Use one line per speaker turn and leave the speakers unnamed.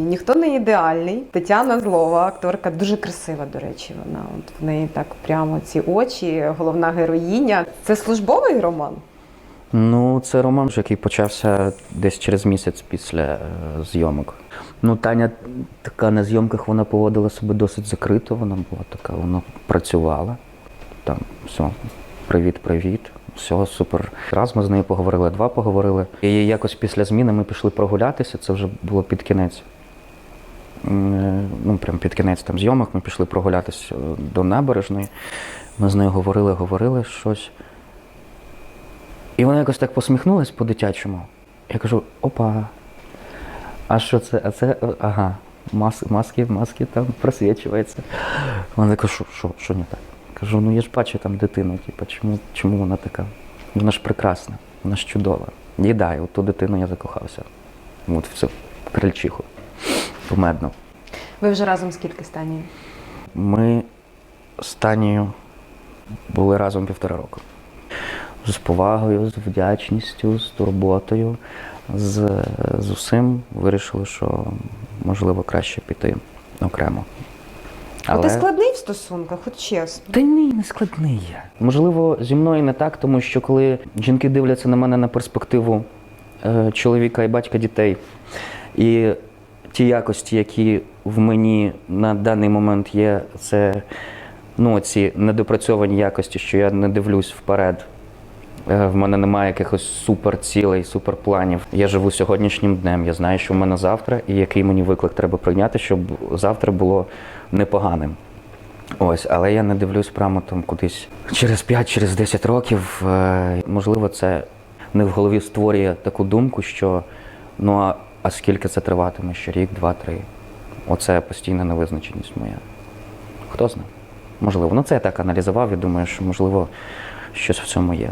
Ніхто не ідеальний. Тетяна Злова, акторка, дуже красива, до речі. Вона от в неї так прямо ці очі, головна героїня. Це службовий роман.
Ну, це роман, який почався десь через місяць після е, зйомок. Ну, Таня така на зйомках вона поводила себе досить закрито, вона була така, вона працювала. Там все, привіт-привіт. Все, супер. Раз ми з нею поговорили, два поговорили. І якось після зміни ми пішли прогулятися, це вже було під кінець. Е, Ну, прям під кінець там зйомок ми пішли прогулятися е, до набережної. Ми з нею говорили, говорили щось. І вона якось так посміхнулась по-дитячому. Я кажу: опа. А що це? А це, е, ага, мас, маски, маски там просвічується. Вона така, що, що, що не так? Кажу, ну я ж бачу там дитину, типу, чому, чому вона така? Вона ж прекрасна, вона ж чудова. І да, і от ту дитину я закохався. От в цю крильчиху. Помедно.
Ви вже разом скільки стані?
Ми з Танією були разом півтора року. З повагою, з вдячністю, з турботою, з, з усім вирішили, що можливо краще піти окремо.
А ти складний в стосунках, от чесно.
Та ні, не складний я. Можливо, зі мною не так, тому що коли жінки дивляться на мене на перспективу е, чоловіка і батька дітей, і ті якості, які в мені на даний момент є, це ну, ці недопрацьовані якості, що я не дивлюсь вперед. Е, В мене немає якихось суперцілей, суперпланів. Я живу сьогоднішнім днем. Я знаю, що в мене завтра, і який мені виклик треба прийняти, щоб завтра було непоганим. Ось, але я не дивлюсь прямо там кудись через 5, через 10 років. Е, Можливо, це не в голові створює таку думку, що ну а, а скільки це триватиме? Ще рік, два, три. Оце постійна невизначеність моя. Хто знає? Можливо. Ну це я так аналізував і думаю, що можливо щось в цьому є.